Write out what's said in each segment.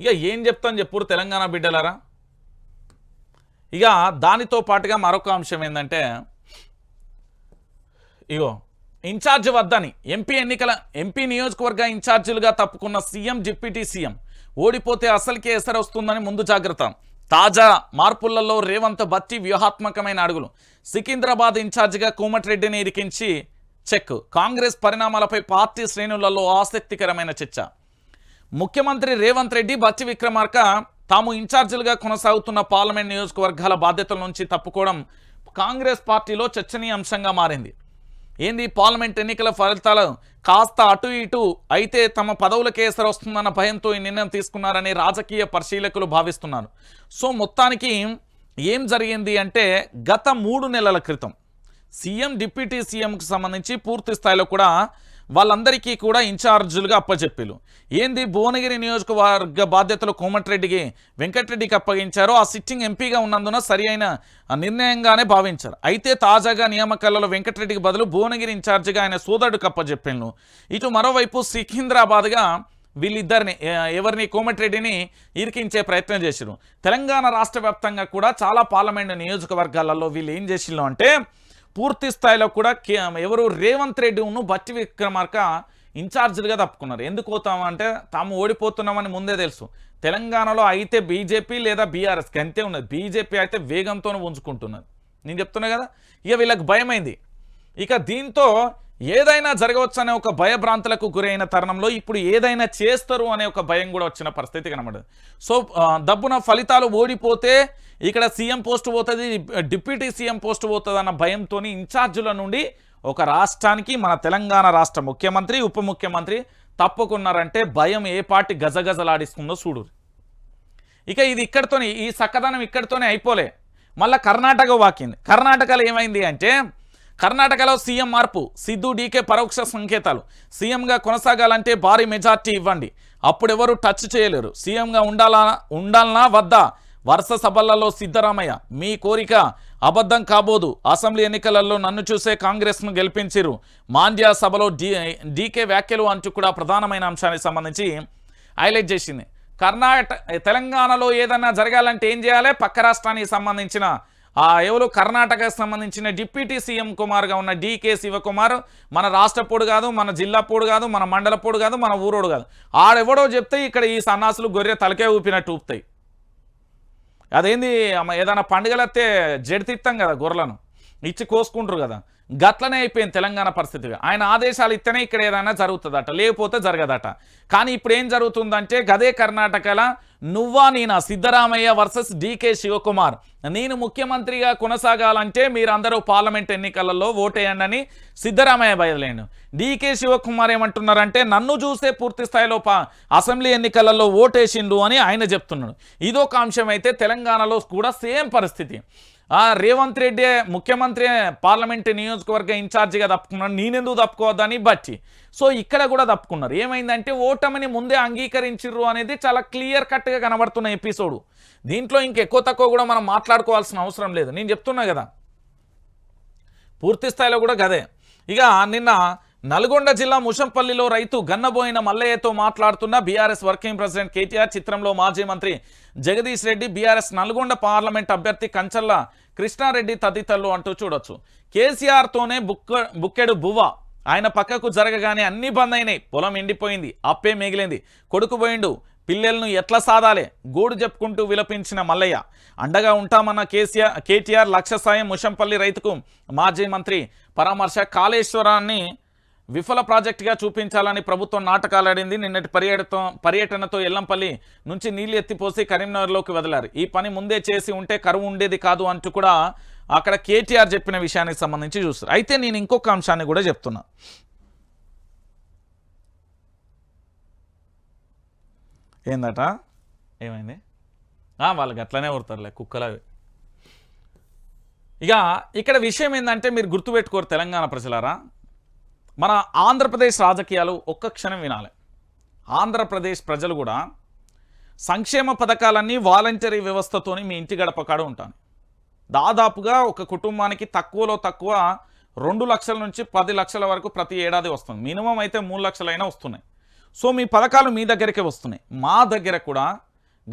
ఇక ఏం చెప్తాను చెప్పురు తెలంగాణ బిడ్డలారా? ఇక దానితో పాటుగా మరొక అంశం ఏంటంటే ఇగో ఇన్ఛార్జ్ వద్దని ఎంపీ ఎన్నికల ఎంపీ నియోజకవర్గ ఇన్ఛార్జీలుగా తప్పుకున్న సీఎం డిప్యూటీ సీఎం ఓడిపోతే అసలుకే ఎసరు వస్తుందని ముందు జాగ్రత్త. తాజా మార్పులలో రేవంత్ బత్తి వ్యూహాత్మకమైన అడుగులు. సికింద్రాబాద్ ఇన్ఛార్జిగా కోమటిరెడ్డిని ఇరికించి చెక్. కాంగ్రెస్ పరిణామాలపై పార్టీ శ్రేణులలో ఆసక్తికరమైన చర్చ. ముఖ్యమంత్రి రేవంత్ రెడ్డి బచ్చి విక్రమార్క తాము ఇన్ఛార్జీలుగా కొనసాగుతున్న పార్లమెంట్ నియోజకవర్గాల బాధ్యతల నుంచి తప్పుకోవడం కాంగ్రెస్ పార్టీలో చర్చనీయాంశంగా మారింది. ఏంది? పార్లమెంట్ ఎన్నికల ఫలితాలు కాస్త అటు ఇటు అయితే తమ పదవులకే ఎసరు వస్తుందన్న భయంతో ఈ నిర్ణయం తీసుకున్నారని రాజకీయ పరిశీలకులు భావిస్తున్నారు. సో మొత్తానికి ఏం జరిగింది అంటే గత మూడు నెలల క్రితం సీఎం డిప్యూటీ సీఎంకు సంబంధించి పూర్తి స్థాయిలో కూడా వాళ్ళందరికీ కూడా ఇన్ఛార్జీలుగా అప్పచెప్పిలు ఏంది భువనగిరి నియోజకవర్గ బాధ్యతలు కోమటిరెడ్డికి వెంకటరెడ్డికి అప్పగించారో ఆ సిట్టింగ్ ఎంపీగా ఉన్నందున సరి అయిన నిర్ణయంగానే భావించారు. అయితే తాజాగా నియామకాలలో వెంకటరెడ్డికి బదులు భువనగిరి ఇన్ఛార్జిగా ఆయన సోదరుడికి అప్పచెప్పిను ఇటు మరోవైపు సికింద్రాబాద్గా వీళ్ళిద్దరిని ఎవరిని కోమటిరెడ్డిని ఇరికించే ప్రయత్నం చేసిరు తెలంగాణ రాష్ట్ర వ్యాప్తంగా కూడా చాలా పార్లమెంటు నియోజకవర్గాలలో వీళ్ళు ఏం చేసిళ్ళు అంటే పూర్తి స్థాయిలో కూడా ఎవరు రేవంత్ రెడ్డి ఉన్న బట్టి విక్రమార్క ఇన్ఛార్జీలుగా తప్పుకున్నారు. ఎందుకు పోతామంటే తాము ఓడిపోతున్నామని ముందే తెలుసు. తెలంగాణలో అయితే బీజేపీ లేదా బీఆర్ఎస్కి అంతే ఉన్నది. బీజేపీ అయితే వేగంతో ఉంచుకుంటున్నది. నేను చెప్తున్నా కదా? ఇక వీళ్ళకి భయమైంది. ఇక దీంతో ఏదైనా జరగవచ్చు అనే ఒక భయభ్రాంతులకు గురైన తరుణంలో ఇప్పుడు ఏదైనా చేస్తారు అనే ఒక భయం కూడా వచ్చిన పరిస్థితి కనబడదు. సో దబ్బున ఫలితాలు ఓడిపోతే ఇక్కడ సీఎం పోస్ట్ పోతుంది డిప్యూటీ సీఎం పోస్ట్ పోతుంది అన్న భయంతో ఇన్ఛార్జుల నుండి ఒక రాష్ట్రానికి మన తెలంగాణ రాష్ట్ర ముఖ్యమంత్రి ఉప ముఖ్యమంత్రి తప్పుకున్నారంటే భయం ఏ పార్టీ గజగజలాడిస్తుందో చూడు. ఇక ఇది ఇక్కడితోనే ఈ సక్కదనం ఇక్కడితోనే అయిపోలే. మళ్ళా కర్ణాటక వాకింది కర్ణాటకలో ఏమైంది అంటే కర్ణాటకలో సీఎం మార్పు సిద్ధు డీకే పరోక్ష సంకేతాలు. సీఎంగా కొనసాగాలంటే భారీ మెజార్టీ ఇవ్వండి. అప్పుడు టచ్ చేయలేరు. సీఎంగా ఉండాలా ఉండాలనా వద్దా? వరుస సభలలో సిద్ధరామయ్య మీ కోరిక అబద్ధం కాబోదు. అసెంబ్లీ ఎన్నికలలో నన్ను చూసే కాంగ్రెస్ను గెలిపించిరు మాండ్యా సభలో డీ డీకే వ్యాఖ్యలు అంటూ కూడా ప్రధానమైన అంశానికి సంబంధించి హైలైట్ చేసింది. కర్ణాటక తెలంగాణలో ఏదన్నా జరగాలంటే ఏం చేయాలి? పక్క రాష్ట్రానికి సంబంధించిన ఎవరు? కర్ణాటకకు సంబంధించిన డిప్యూటీ సీఎం కుమార్గా ఉన్న డీకే శివకుమార్ మన రాష్ట్ర పోడు కాదు మన జిల్లా పోడు కాదు మన మండల పోడు కాదు మన ఊరోడు కాదు. ఆడెవడో చెప్తే ఇక్కడ ఈ సన్నాసులు గొర్రె తలకే ఊపినట్టు ఊపుతాయి. అదేంది? ఏదైనా పండుగలు వస్తే జడితిత్తాం కదా గొర్రెలను. ఇచ్చి కోసుకుంటారు కదా. గట్లనే అయిపోయింది తెలంగాణ పరిస్థితిగా. ఆయన ఆదేశాలు ఇస్తేనే ఇక్కడ ఏదైనా జరుగుతుందట లేకపోతే జరగదట. కానీ ఇప్పుడు ఏం జరుగుతుందంటే గదే కర్ణాటకలో నువ్వా నేనా? సిద్ధరామయ్య వర్సెస్ డీకే శివకుమార్. నేను ముఖ్యమంత్రిగా కొనసాగాలంటే మీరందరూ పార్లమెంట్ ఎన్నికలలో ఓటేయండి అని సిద్ధరామయ్య బయలుదేరాడు. డీకే శివకుమార్ ఏమంటున్నారంటే నన్ను చూసే పూర్తి స్థాయిలో అసెంబ్లీ ఎన్నికలలో ఓటేసిండు అని ఆయన చెప్తున్నాడు. ఇదొక అంశం అయితే తెలంగాణలో కూడా సేమ్ పరిస్థితి. రేవంత్ రెడ్డి ముఖ్యమంత్రి పార్లమెంట్ నియోజకవర్గ ఇన్ఛార్జిగా తప్పుకున్నాడు. నేనెందుకు తప్పుకోవద్దని బట్టి. సో ఇక్కడ కూడా తప్పుకున్నారు. ఏమైందంటే ఓటమిని ముందే అంగీకరించరు అనేది చాలా క్లియర్ కట్గా కనబడుతున్న ఎపిసోడ్. దీంట్లో ఇంకెక్కువ తక్కువ కూడా మనం మాట్లాడుకోవాల్సిన అవసరం లేదు. నేను చెప్తున్నా కదా. పూర్తి స్థాయిలో కూడా గదే. ఇక నిన్న నల్గొండ జిల్లా ముషంపల్లిలో రైతు గన్నబోయిన మల్లయ్యతో మాట్లాడుతున్న బీఆర్ఎస్ వర్కింగ్ ప్రెసిడెంట్ కేటీఆర్ చిత్రంలో మాజీ మంత్రి జగదీష్ రెడ్డి బీఆర్ఎస్ నల్గొండ పార్లమెంట్ అభ్యర్థి కంచల్ల కృష్ణారెడ్డి తదితరులు అంటూ చూడొచ్చు. కేసీఆర్తోనే బుక్క బుక్కెడు బువ్వ. ఆయన పక్కకు జరగగానే అన్ని బంద్ అయినాయి. పొలం ఎండిపోయింది. అప్పే మిగిలింది. కొడుకు పోయిండు. పిల్లలను ఎట్లా సాదాలే? గూడు చెప్పుకుంటూ విలపించిన మల్లయ్య. అండగా ఉంటామన్న కేసీఆర్ కేటీఆర్ లక్ష సాయం ముషంపల్లి రైతుకు మాజీ మంత్రి పరామర్శ కాళేశ్వరాన్ని విఫల ప్రాజెక్టుగా చూపించాలని ప్రభుత్వం నాటకాలాడింది. నిన్నటి పర్యటన పర్యటనతో ఎల్లంపల్లి నుంచి నీళ్ళు ఎత్తిపోసి కరీంనగర్లోకి వదిలారు. ఈ పని ముందే చేసి ఉంటే కరువు ఉండేది కాదు అంటూ కూడా అక్కడ కేటీఆర్ చెప్పిన విషయానికి సంబంధించి చూస్తారు అయితే నేను ఇంకొక అంశాన్ని కూడా చెప్తున్నా. ఏందట? ఏమైంది? వాళ్ళకి అట్లనే ఉడతారులే కుక్కలవి ఇక ఇక్కడ విషయం ఏంటంటే మీరు గుర్తుపెట్టుకోరు తెలంగాణ ప్రజలారా. మన ఆంధ్రప్రదేశ్ రాజకీయాలు ఒక్క క్షణం వినాలి. ఆంధ్రప్రదేశ్ ప్రజలు కూడా సంక్షేమ పథకాలన్నీ వాలంటరీ వ్యవస్థతోని మీ ఇంటి గడపకాడ ఉంటాను. దాదాపుగా ఒక కుటుంబానికి తక్కువలో తక్కువ రెండు లక్షల నుంచి పది లక్షల వరకు ప్రతి ఏడాది వస్తుంది. మినిమం అయితే మూడు లక్షలైనా వస్తున్నాయి. సో మీ పథకాలు మీ దగ్గరికే వస్తున్నాయి. మా దగ్గర కూడా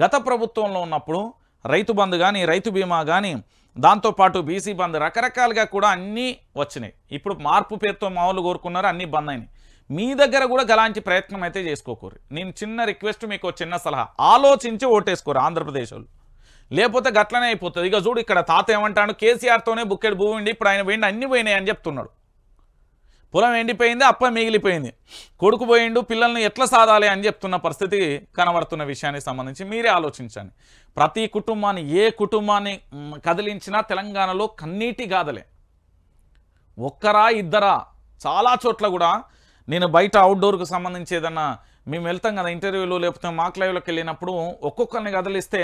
గత ప్రభుత్వంలో ఉన్నప్పుడు రైతు బంధు కానీ రైతు బీమా కానీ దాంతోపాటు బీసీ బంద్ రకరకాలుగా కూడా అన్నీ వచ్చినాయి. ఇప్పుడు మార్పు పేరుతో మామూలు కోరుకున్నారు అన్నీ బంద్ అయినాయి. మీ దగ్గర కూడా గలాంటి ప్రయత్నం అయితే చేసుకోకూరు నేను చిన్న రిక్వెస్ట్ మీకు చిన్న సలహా. ఆలోచించి ఓటేసుకోరు ఆంధ్రప్రదేశ్ వాళ్ళు లేకపోతే గట్లనే అయిపోతుంది. ఇక చూడు ఇక్కడ తాత ఏమంటాడు కేసీఆర్తోనే బుక్కెడు భూమి ఇప్పుడు ఆయన పోయిండి అన్ని పోయినాయి అని చెప్తున్నాడు. పొలం ఎండిపోయింది అప్ప మిగిలిపోయింది. కొడుకు పోయిండు పిల్లల్ని ఎట్లా సాధాలి అని చెప్తున్న పరిస్థితి కనబడుతున్న విషయానికి సంబంధించి మీరే ఆలోచించండి. ప్రతి కుటుంబాన్ని ఏ కుటుంబాన్ని కదిలించినా తెలంగాణలో కన్నీటి గాథలే. ఒక్కరా ఇద్దరా చాలా చోట్ల కూడా నేను బయట అవుట్డోర్కు సంబంధించి ఏదన్నా మేము వెళ్తాం కదా ఇంటర్వ్యూలో లేకపోతే మాక్ లైవ్లోకి వెళ్ళినప్పుడు ఒక్కొక్కరిని కదిలిస్తే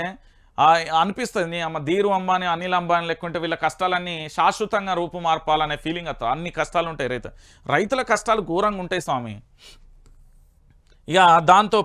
అనిపిస్తుంది. అమ్మ ధీరు అంబానీ అనిల్ అంబానీ లేకుంటే వీళ్ళ కష్టాలన్నీ శాశ్వతంగా రూపు మార్పాలనే ఫీలింగ్ అత్త. అన్ని కష్టాలు ఉంటాయి రైతు. రైతుల కష్టాలు ఘోరంగా ఉంటాయి స్వామి. ఇక దాంతో